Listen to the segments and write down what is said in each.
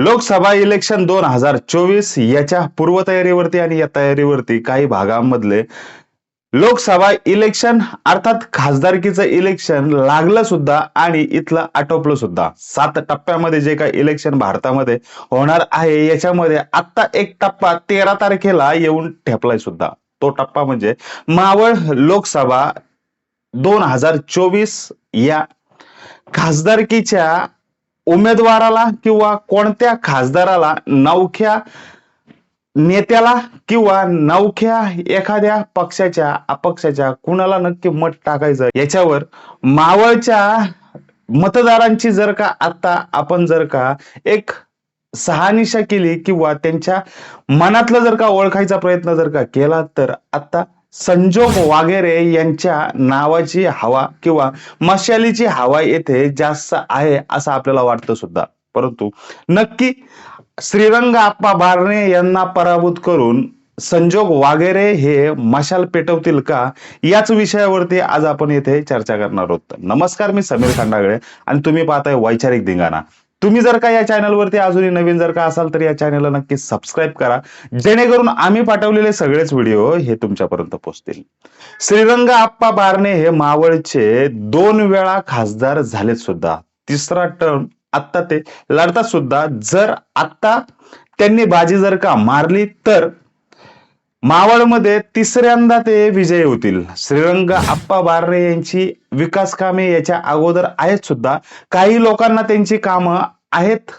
Lok Sabha election दोन हजार चोवीस याच्या पूर्वतयारीवरती आणि या तयारीवरती काही भागांमधले लोकसभा इलेक्शन अर्थात खासदारकीचं इलेक्शन लागलं सुद्धा आणि इथलं आटोपलं सुद्धा. सात टप्प्यामध्ये जे काही इलेक्शन भारतामध्ये होणार आहे याच्यामध्ये आत्ता एक टप्पा तेरा तारखेला येऊन ठेपलाय सुद्धा. तो टप्पा म्हणजे मावळ लोकसभा दोन हजार चोवीस या खासदारकीच्या उमेदवाराला किंवा कोणत्या खासदाराला नवख्या नेत्याला किंवा नवख्या एखाद्या पक्षाच्या अपक्षाच्या कुणाला नक्की मत टाकायचं? याच्यावर मावळच्या मतदारांची जर का आता आपण जर का एक सहानिशा केली किंवा त्यांच्या मनातलं जर का ओळखायचा प्रयत्न जर का केला तर आता संजोग वागेरे यांच्या नावाची हवा किंवा मशालीची हवा येथे जास्त आहे असं आपल्याला वाटतं सुद्धा. परंतु नक्की श्रीरंग आप्पा बारणे यांना पराभूत करून संजोग वागेरे हे मशाल पेटवतील का? याच विषयावरती आज आपण येथे चर्चा करणार आहोत. नमस्कार मी समीर खंडागळे आणि तुम्ही पाहताय वैचारिक धिंगाणा. तुम्ही जर का या चॅनलवरती अजूनही नवीन जर का असाल तर या चॅनलला नक्की सबस्क्राईब करा. जेणेकरून आम्ही पाठवलेले सगळेच व्हिडिओ हे तुमच्यापर्यंत पोहोचतील. श्रीरंग आप्पा बारणे हे मावळचे दोन वेळा खासदार झालेत सुद्धा. तिसरा टर्म आत्ता ते लढतात सुद्धा. जर आत्ता त्यांनी बाजी जर का मारली तर मावळमध्ये तिसऱ्यांदा ते विजयी होतील. श्रीरंग आप्पा बारणे यांची विकास कामे याच्या अगोदर आहेत सुद्धा. काही लोकांना त्यांची कामं आहेत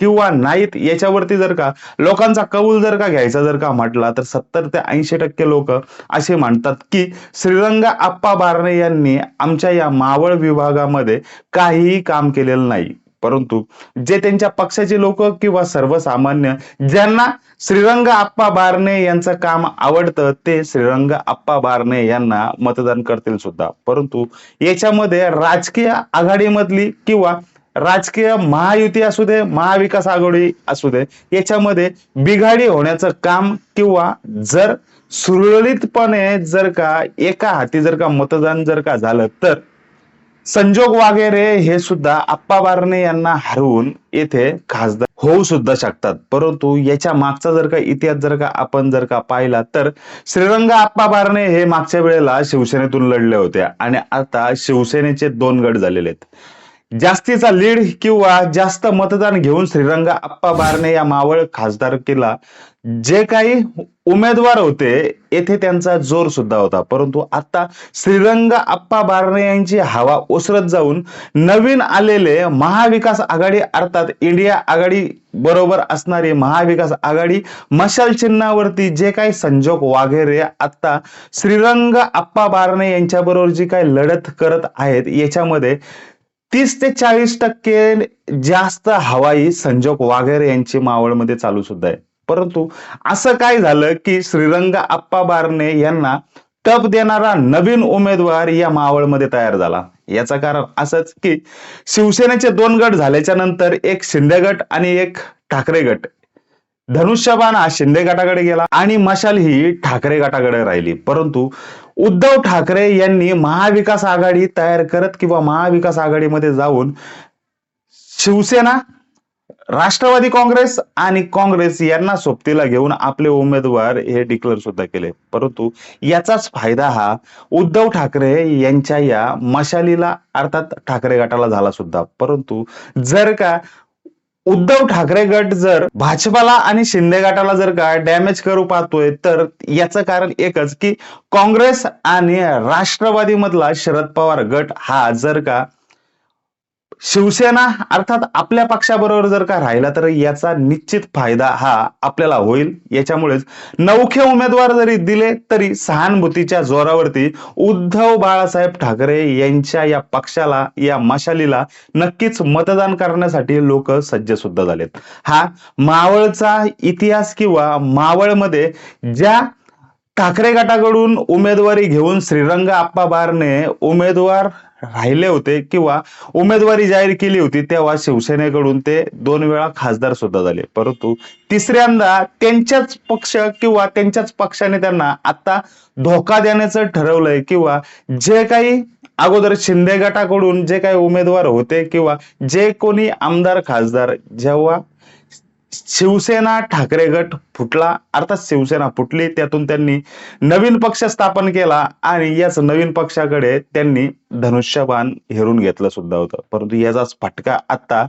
किंवा नाहीत याच्यावरती जर का लोकांचा कौल जर का घ्यायचा जर का म्हटला तर सत्तर ते ऐंशी टक्के लोक असे म्हणतात की श्रीरंग आप्पा बारणे यांनी आमच्या या मावळ विभागामध्ये काहीही काम केलेलं नाही. परंतु जे त्यांच्या पक्षाचे लोक किंवा सर्वसामान्य ज्यांना श्रीरंग आप्पा बारणे यांचं काम आवडतं ते श्रीरंग आप्पा बारणे यांना मतदान करतील सुद्धा. परंतु याच्यामध्ये राजकीय आघाडीमधली किंवा राजकीय महायुती असू दे महाविकास आघाडी असू दे याच्यामध्ये बिघाडी होण्याचं काम किंवा जर सुरळीतपणे जर का एका हाती जर का मतदान जर का झालं तर संजोग वागेरे हे सुद्धा आप्पा बारणे यांना हरवून येथे खासदार होऊ सुद्धा शकतात. परंतु याच्या मागचा जर का इतिहास जर का आपण जर का पाहिला तर श्रीरंग आप्पा बारणे हे मागच्या वेळेला शिवसेनेतून लढले होते आणि आता शिवसेनेचे दोन गट झालेले आहेत. जास्तीचा लीड किंवा जास्त मतदान घेऊन श्रीरंग आप्पा बारणे या मावळ खासदारकीला जे काही उमेदवार होते येथे त्यांचा जोर सुद्धा होता. परंतु आता श्रीरंग आप्पा बारणे यांची हवा ओसरत जाऊन नवीन आलेले महाविकास आघाडी अर्थात इंडिया आघाडी बरोबर असणारी महाविकास आघाडी मशाल चिन्हावरती जे काही संजोग वाघेरे आता श्रीरंग आप्पा बारणे यांच्याबरोबर जी काही लढत करत आहेत याच्यामध्ये तीस ते चाळीस टक्के जास्त हवाई संजोग वाघेरे यांची मावळमध्ये चालू सुद्धा आहे. परंतु असं काय झालं की श्रीरंग आप्पा बारणे यांना टप देणारा नवीन उमेदवार या मावळमध्ये तयार झाला. याचं कारण असंच की शिवसेनेचे दोन गट झाल्याच्यानंतर एक शिंदे गट आणि एक ठाकरे गट. धनुष्यबाण हा शिंदे गटाकडे गेला आणि मशाल ही ठाकरे गटाकडे राहिली. परंतु उद्धव ठाकरे यांनी महाविकास आघाडी तयार करत किंवा महाविकास आघाडीमध्ये जाऊन शिवसेना राष्ट्रवादी काँग्रेस आणि काँग्रेस यांना सोबतीला घेऊन आपले उमेदवार हे डिक्लेअर सुद्धा केले. परंतु याचाच फायदा हा उद्धव ठाकरे यांच्या या मशालीला अर्थात ठाकरे गटाला झाला सुद्धा. परंतु जर का उद्धव ठाकरे गट जर भाजपाला आणि शिंदे गटाला जर का डॅमेज करू पाहतोय तर याचं कारण एकच की काँग्रेस आणि राष्ट्रवादीमधला शरद पवार गट हा जर का शिवसेना अर्थात आपल्या पक्षाबरोबर जर का राहिला तर याचा निश्चित फायदा हा आपल्याला होईल. याच्यामुळेच नवखे उमेदवार जरी दिले तरी सहानुभूतीच्या जोरावरती उद्धव बाळासाहेब ठाकरे यांच्या या पक्षाला या मशालीला नक्कीच मतदान करण्यासाठी लोक सज्ज सुद्धा झालेत. हा मावळचा इतिहास किंवा मावळमध्ये ज्या ठाकरे गटाकडून उमेदवारी घेऊन श्रीरंग आप्पा बारने उमेदवार राहिले होते किंवा उमेदवारी जाहीर केली होती तेव्हा शिवसेनेकडून ते दोन वेळा खासदार सुद्धा झाले. परंतु तिसऱ्यांदा त्यांच्याच पक्ष किंवा त्यांच्याच पक्षाने त्यांना आता धोका देण्याचं ठरवलंय किंवा जे काही अगोदर शिंदे गटाकडून जे काही उमेदवार होते किंवा जे कोणी आमदार खासदार जेव्हा शिवसेना ठाकरे गट फुटला अर्थात शिवसेना फुटली त्यातून त्यांनी नवीन पक्ष स्थापन केला आणि याच नवीन पक्षाकडे त्यांनी धनुष्यबाण हेरून घेतलं सुद्धा होतं. परंतु याचाच फटका आता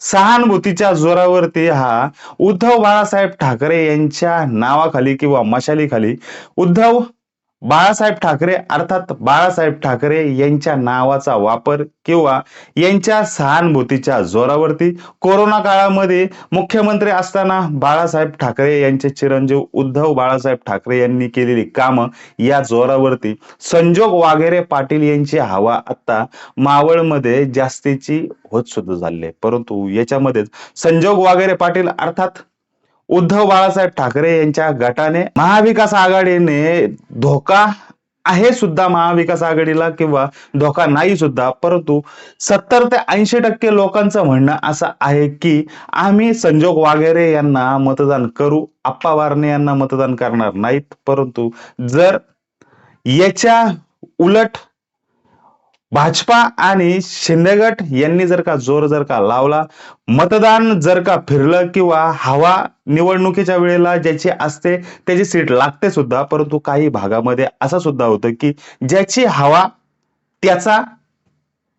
सहानुभूतीच्या जोरावरती हा उद्धव बाळासाहेब ठाकरे यांच्या नावाखाली किंवा मशालीखाली उद्धव बाळासाहेब ठाकरे अर्थात बाळासाहेब ठाकरे यांच्या नावाचा वापर किंवा यांच्या सहानुभूतीच्या जोरावरती कोरोना काळामध्ये मुख्यमंत्री असताना बाळासाहेब ठाकरे यांचे चिरंजीव उद्धव बाळासाहेब ठाकरे यांनी केलेली कामं या जोरावरती. संजोग वाघेरे पाटील यांची हवा आता मावळमध्ये जास्तीची होत सुद्धा झाली आहे. परंतु याच्यामध्येच संजोग वाघेरे पाटील अर्थात उद्धव बाळासाहेब ठाकरे यांच्या गटाने महाविकास आघाडीने धोका आहे सुद्धा महाविकास आघाडीला किंवा धोका नाही सुद्धा परंतु सत्तर ते ऐंशी टक्के लोकांचं म्हणणं असं आहे की आम्ही संजोग वाघेरे यांना मतदान करू आप्पा वारणे यांना मतदान करणार नाहीत परंतु जर याच्या उलट भाजपा आणि शिंदेगट यांनी जर का जोर जर का लावला मतदान जर का फिरलं किंवा हवा निवडणुकीच्या वेळेला ज्याची असते त्याची सीट लागते सुद्धा परंतु काही भागामध्ये असं सुद्धा होतं की ज्याची हवा त्याचा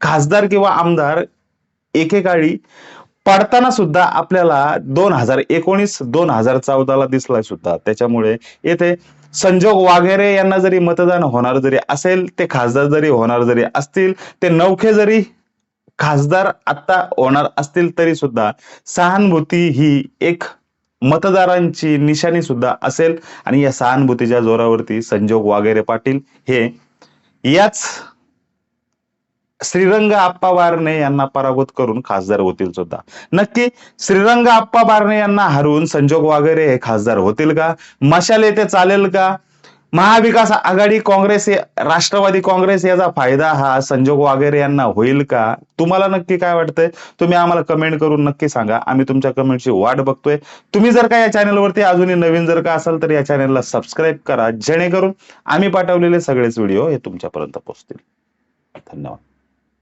खासदार किंवा आमदार एकेकाळी पडताना सुद्धा आपल्याला दोन हजार एकोणीस दोन हजार चौदाला दिसलाय सुद्धा. त्याच्यामुळे येथे संजोग वाघेरे यांना जरी मतदान होणार जरी असेल ते खासदार जरी होणार जरी असतील ते नौखे जरी खासदार आता होणार असतील तरी सुद्धा सहानुभूती ही एक मतदारांची निशाणी सुद्धा असेल. आणि या सहानुभूतीच्या जोरावरती संजोग वाघेरे पाटील हे याच श्रीरंग आप्पा बारणे यांना पराभूत करून खासदार होतील सुद्धा. नक्की श्रीरंग आप्पा बारणे यांना हरवून संजोग वागेरे हे खासदार होतील का? मशाल येथे चालेल का? महाविकास आघाडी काँग्रेस राष्ट्रवादी काँग्रेस याचा फायदा हा संजोग वागेरे यांना होईल का? तुम्हाला नक्की काय वाटतंय? तुम्ही आम्हाला कमेंट करून नक्की सांगा. आम्ही तुमच्या कमेंटची वाट बघतोय. तुम्ही जर का या चॅनलवरती अजूनही नवीन जर का असाल तर या चॅनलला सबस्क्राईब करा. जेणेकरून आम्ही पाठवलेले सगळेच व्हिडिओ हे तुमच्यापर्यंत पोहोचतील. धन्यवाद.